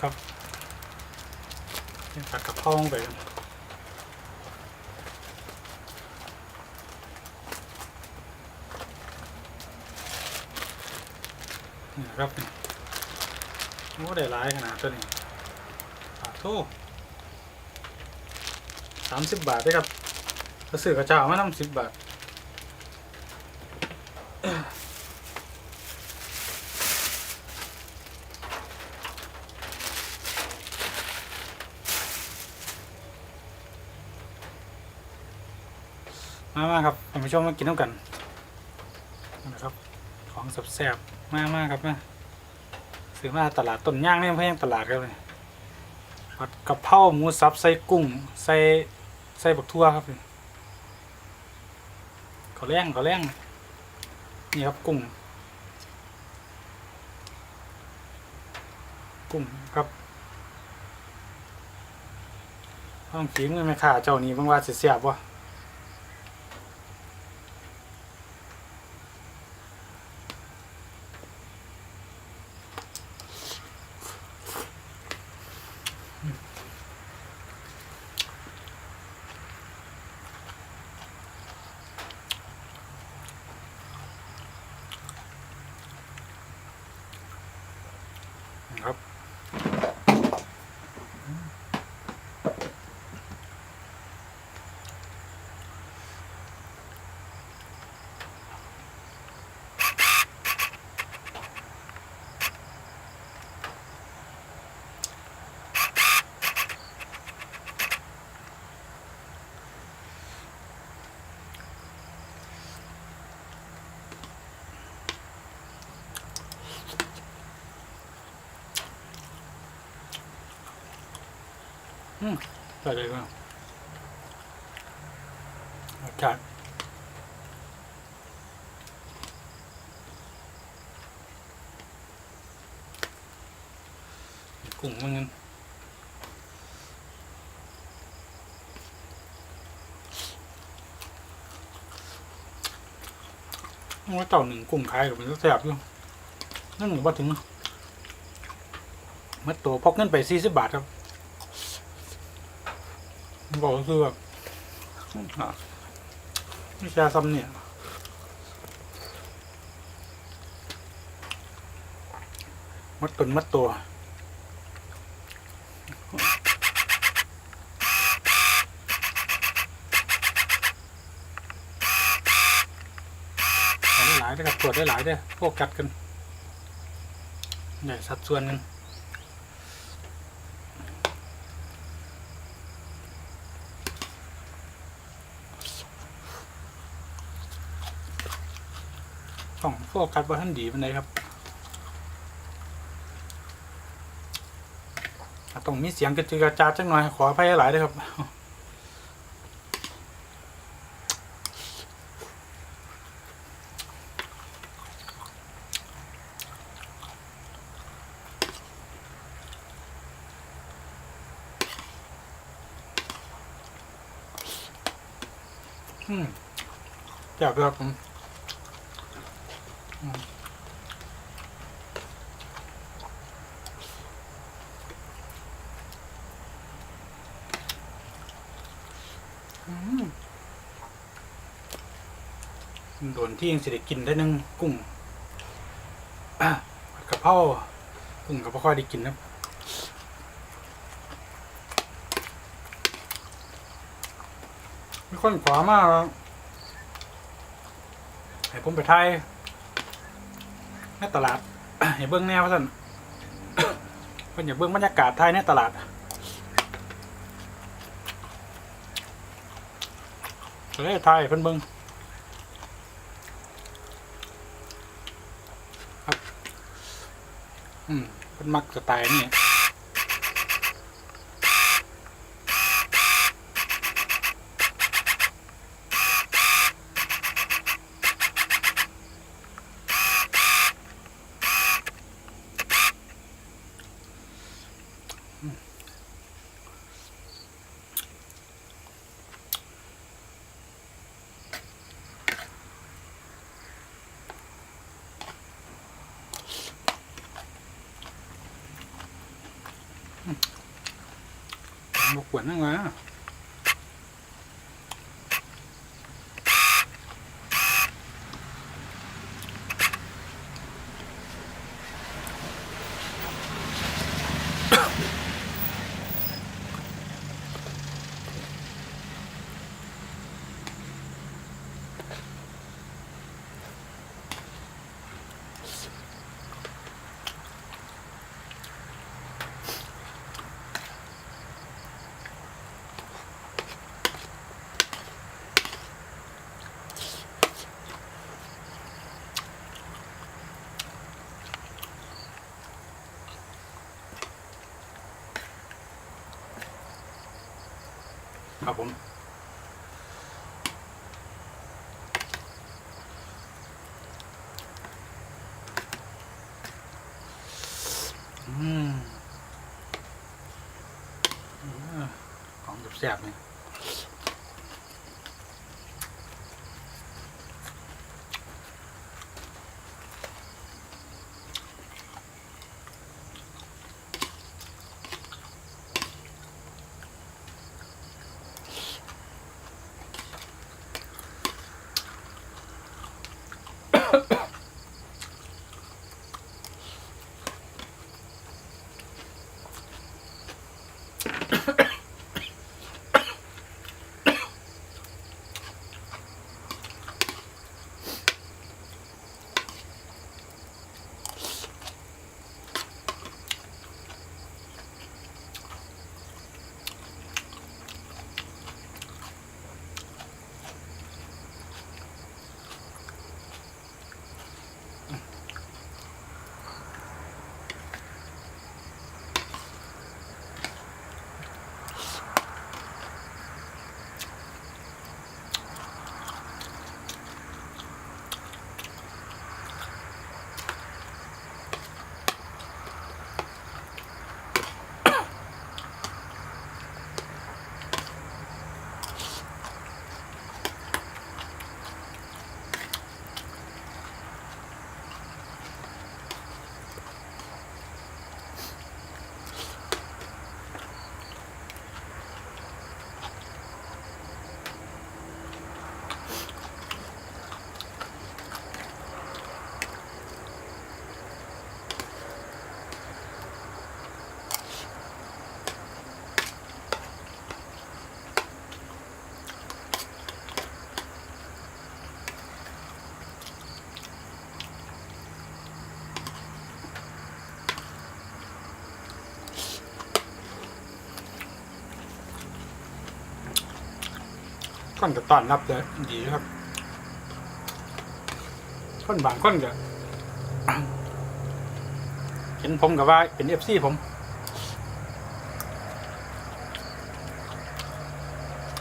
ครับผัดกะเพราลงไปกันนี่ครับนี่โอ้ได้หลายขนาดตัวนี้ปาโทสามสิบบาทได้ครับกระสือกระเจ้ามาทำสิบบาท มามาครับท่านผู้ชมมากินน้ำกันนะครับ ของแซ่บๆมากมากครับมาซื้อมาตลาดต้นย่างเนี่ยเพื่อนตลาดครับเลยผัดกะเพราหมูสับใส่กุ้งใส่ใส่บักทั่วครับเขาแรงเขาแรงนี่ครับกุ้ง กุ้งครับต้องขีมือแม่ค้าเจ้านี้บางว่าเสียบวะ ครับ ใส่เลยว่าอากาศกุ้งมันงั้นว่าเต่าหนึ่งกุ้งขายกับมันก็แซ่บอยู่นั่นหนึ่งว่าถึงมัดตัวพกเงินไปสี่สิบบาทครับ บอกก็คือแบบอะวิชาซ้ำเนี่ยมัดตนมัดตัวเอาได้หลายได้อครับตรวจได้หลายได้อพวกกัดกันใหญ่สัดส่วนกัน ต้องโฟกัสว่าท่านดีเป็นไงครับต้องมีเสียงกระจือกระจาดจังหน่อย ขออภัยหลายด้วยครับอืมอยากครับผม โดนที่ยังสิได้กินได้นึงกุ้งอะผัดกะเพรากุ้งกับพ่อค่อยได้กินนะมีคนขวามากให้ผมไปไทย ในตลาดให้เบิ้งแนวสั่นเพิ่นอย่าเบิ้งบรรยากาศไทยในตลาดประเทศไทยเพิ่นเบิ้งอืมเป็นมักสไตล์นี่ วนนั่งวะ ครับผมอืมอของแซ่บๆเนี่ ยก้อนกับตอนรับเลยดีครับก้อนบางก้อนกับเห็นผมกับว่าเป็นเอฟซีผม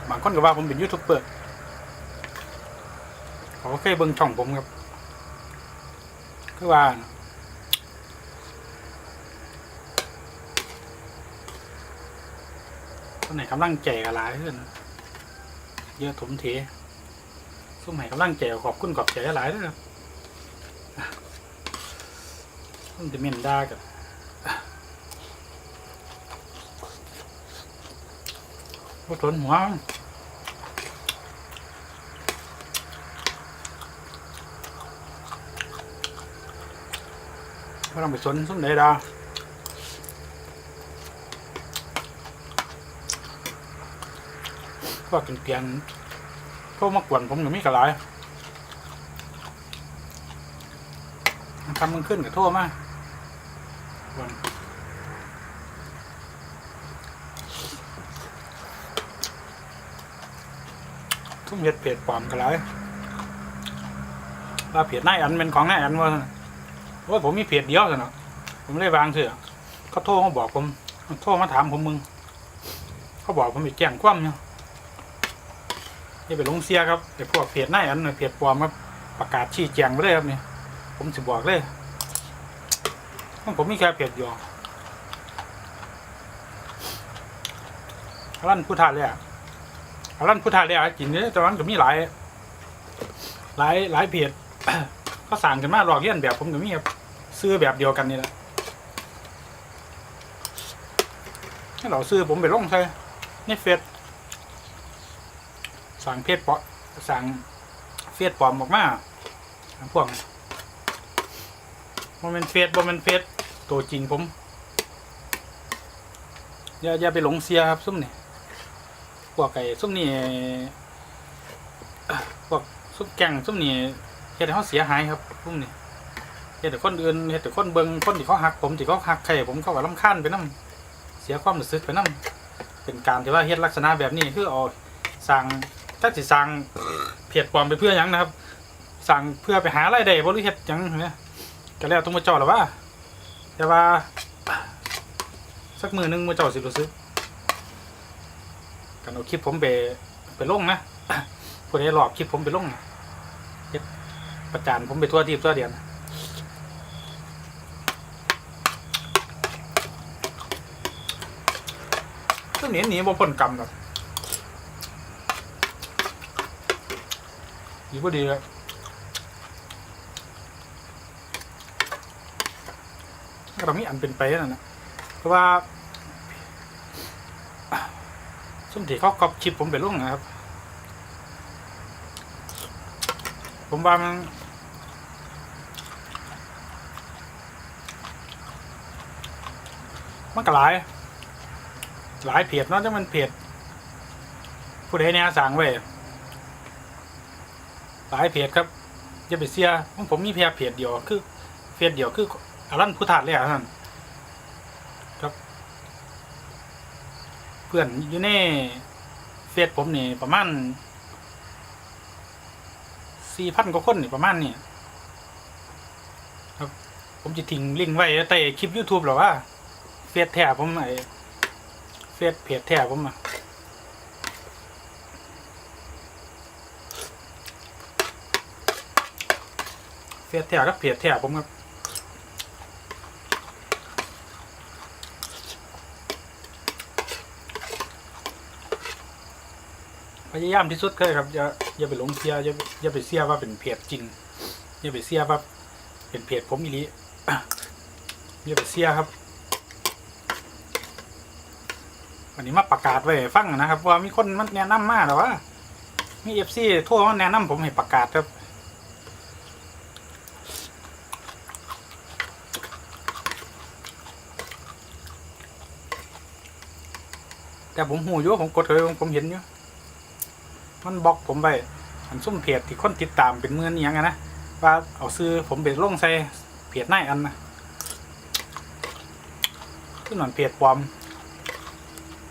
บางคนก็ว่าผมเป็นยูทูบเบอร์เขาก็เคยเบิ่งช่องผมครับคือว่าคนไหนกำลังใจกันหลายขึ้น เยอะถมเทส้มไหนกำลังใจขอบคุณขอบใจหลายด้วยครับต้นจะเมนด้ากับก็ทนหัวก็ต้องไปสนส้มไหนดา ก็กินเตียงก็มากวนผมกับมีกระไรทำมันขึ้นกับโทษมากวนทุ่มเห็ดเผ็ดปลอมกระไรว่าเผ็ดนายอันเป็นของนายอันว่าว่าผมมีเผ็ดเดียวสินะผมเลยวางเถอะเขาโทรมาบอกผมโทรมาถามผมมึง เขาบอกผมไปแจ้งความเนี่ย นี่เป็นลงเสียครับไอ้พวกเพจหน้าอันน่ะเพจปลอมครับประกาศชี้แจงไปเลยครับนี่ผมสิบอกเลยผมมีแค่เพจเดียวร้านพุทธาเลยอะร้านพุทธาเลยอะกินเนี่ยแต่วันก็มีหลาย หลายหลายเพจเขาสั่งกันมาหลอกเลียนแบบผมก็มีครับซื้อแบบเดียวกันนี่แหละให้เราซื้อผมไปลงใส่ในเฟซ สั่งเพจเปาะสั่งเฟซปลอมออกมาพวกมันเป็นเฟซบ่มันเป็นเฟซตัวจริงผมอย่าอย่าไปหลงเสียครับซุ่มนี่พวกไก่ซุ่มนี่พวกซุ่มแกงซุ่มนี่เฮ็ดให้เขาเสียหายครับซุ่มนี่เฮ็ดแต่คนอื่นเฮ็ดแต่คนเบิ่งคนที่เขาหัก ผมที่เขาหักใครผมเขาก็รำคาญไปนํเสียความรู้สึกไปนํเป็นการที่ว่าเฮ็ดลักษณะแบบนี้คือเอาสั่ง ถ้าสิสั่งเพจปลอมไปเพื่อหยังนะครับ สั่งเพื่อไปหารายได้บ่หรือเฮ็ดหยังเนี่ยก็แล้วต้องมาเจ้าหรอว่าแต่ว่า สักมือหนึงมือเจ้าสิรู้สึกกันเอาคลิปผมไปไปลงนะ ผู้ใดหลอกคลิปผมไปลงนะเฮ็ดประจานผมไปทั่วทีบทั่วเดียน ก็หนีหนีบ่พ้นกรรมหรอก ดีบ่ดีเลยก็ต้องมีอันเป็นไปนั่นนะเพราะว่าสมที่เขากอบชิปผมไปลงนะครับ ผมว่ามันมันก็หลาย หลายเพจเนาะถ้ามันเพจผู้ใดเนี่ยสั่งไว้ หลายเพจครับอย่าไปเสียของผมมีเพียเพจเดียวคือเพจเดียวคืออารันพุทธาดเลยอะท่านเพื่อนอยู่ในเฟซผมนี่ประมาณสี่พันกว่าคนนี่ประมาณนี่ครับ ผมจะทิ้งลิงก์ไว้ใต้คลิป YouTube หรอว่าเฟซแท้ผมไอเฟซเพจแท้ผมอะ เฟซแท้กับเพจแท้ผมครับพยายามที่สุดเลยครับอย่าอย่าไปหลงเสียอย่าอย่าไปเสียว่าเป็นเพจจริงอย่าไปเสียว่าเป็นเพจผมอีลีอย่าไปเสียครับวันนี้มาประกาศไว้ฟังนะครับ ว่ามีคนมันแนะนำมาแต่ว่ามีเอฟซีทั่วมาแนะนำผมให้ประกาศครับ แต่ผมหูอยู่ผมกดเลยผมเห็นอยู่มันบล็อกผมไปอันซุ่มเพจที่คนติดตามเป็นเมื่อนอหยังอะนะว่าเอาซื้อผมไปลงใส่เพจนาอันนะคือหนอนเพจปลอม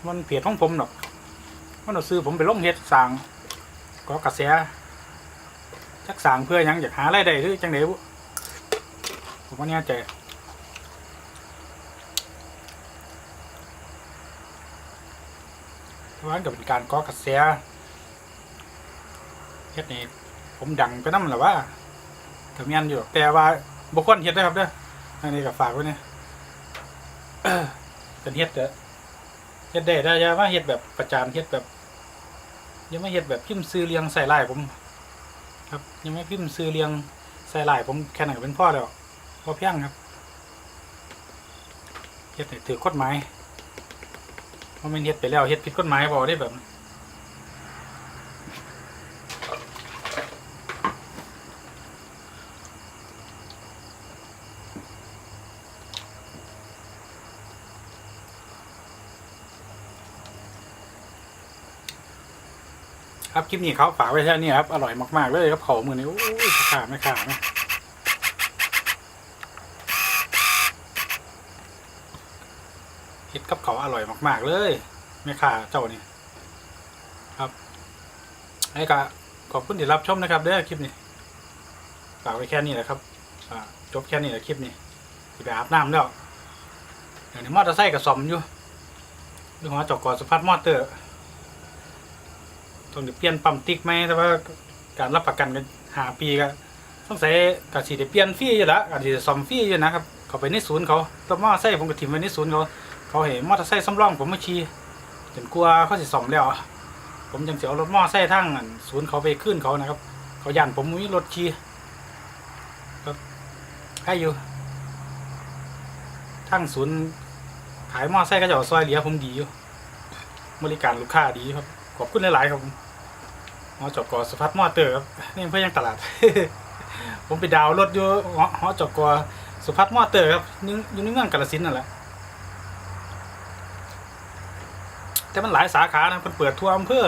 มันเพจของผมหรอกมันเอาซื้อผมไปลงเฮ็ดสั่งก็กระแสจักสั่งเพื่อยังอยากหารายได้หรือจังไดบุผมว่าเนี่ใจ เพราะว่ากับเป็นการก่อกระแสเฮ็ดนี่ผมดังไปน้ำแหละว่าถึงยันอยู่แต่ว่าบุคคลเฮ็ดได้ครับเด้ออันนี้ก็ฝากไว้เนี่ยเป็นเฮ็ดเด้อเฮ็ดได้ได้อย่ามาเฮ็ดแบบประจานเฮ็ดแบบอยังไม่เฮ็ดแบบพิมพ์ซื้อเรียงใส่ลายผม ครับอยังไม่พิมพ์ซื้อเรียงใส่ลายผมแค่นั้นก็เป็นพ่อแล้วพอเพียงครับเฮ็ดให้ถือกฎหมาย เพราะมันเฮ็ดไปแล้วเฮ็ดผิดกฎหมายบ่ได้แบบครับคลิปนี้เขาฝากไว้แค่นี้ครับ อร่อยมาก ๆ เลยครับเขามือนี้โอ้ยขาดไม่ขาดนะ เห็ดกับเขาอร่อยมาก ๆ เลยไม่ขาเจ้านี่ครับไอ้กะขอบคุณที่รับชมนะครับเด้อคลิปนี้ฝากไว้แค่นี้แหละครับจบแค่นี้แหละคลิปนี้ที่ไปอาบน้ำแล้วเดี๋ยวนี้มอเตอร์ไซค์กับสมอยู่ดูหัวจอกกอสุพัฒน์มอเตอร์ต้องได้เปลี่ยนปั๊มติ๊กไหมแต่ว่าการรับประกันกันหาปีก็ต้องใส่กระสีได้เปลี่ยนฟรีอยู่ล้วกระสีซ่อมฟรีอยู่นะครับเขาไปในศูนย์เขาตัวมอเตอร์ไซค์ผมก็ถิ่มไว้ในศูนย์เขา เขาเห็นมอเตอร์ไซค์สำรองผมมาขี่จนกลัวเขาสิซ่อมแล้ว ผมจังเสียรถมอเตอร์ไซค์ทั้งศูนย์เขาไปขึ้นเขานะครับ เขาย่นผมมีรถขี่ครับให้อยู่ทั้งศูนย์ขายมอไซค์ก็จะเอาซอยเหลียผมดีอยู่บริการลูกค้าดีครับ ขอบคุณหลายๆครับผมหอจกอสุพัฒน์มอเตอร์ครับนี่เพื่อยังตลาด ผมไปดาวรถอยู่หอหอจกอสุพัฒน์มอเตอร์ครับอยู่ในเมืองกาฬสินนั่นแหละ แต่มันหลายสาขานะมันเปิดทั่วอำเภอ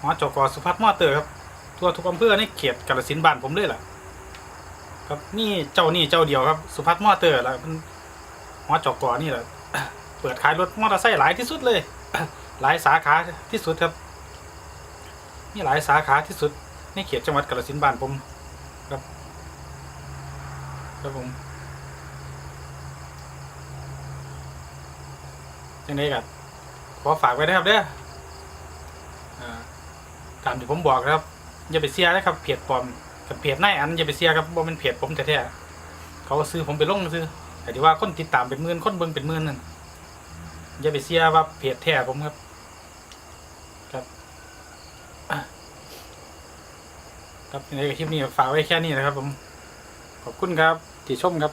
หอจกสุพัฒน์มอเตอร์ครับ ทั่วทุกอำเภอในเขตกาฬสินธุ์บ้านผมเลยล่ะ ครับนี่เจ้านี่เจ้าเดียวครับ สุพัฒน์มอเตอร์แล้วมันหอจกนี่แหละเปิดขายรถมอเตอร์ไซค์หลายที่สุดเลย หลายสาขาที่สุดครับมีหลายสาขาที่สุดในเขตจังหวัดกาฬสินธุ์บ้านผมครับครับผม ยังไงกันขอฝากไว้นะครับเด้อตามที่ผมบอกนะครับ อย่าไปเสียนะครับเพจปลอมกับเพจนายอันอย่าไปเสียครับบ่เป็นเพจผมแท้ๆเขาซื้อผมไปลงซื้อแต่ที่ว่าคนติดตามเป็นหมื่นคนเบิ่งเป็นหมื่นนั่นอย่าไปเสียว่าเพจแท้ผมครับครับครับในคลิปนี้ฝากไว้แค่นี้นะครับ ผมขอบคุณครับที่ชมครับ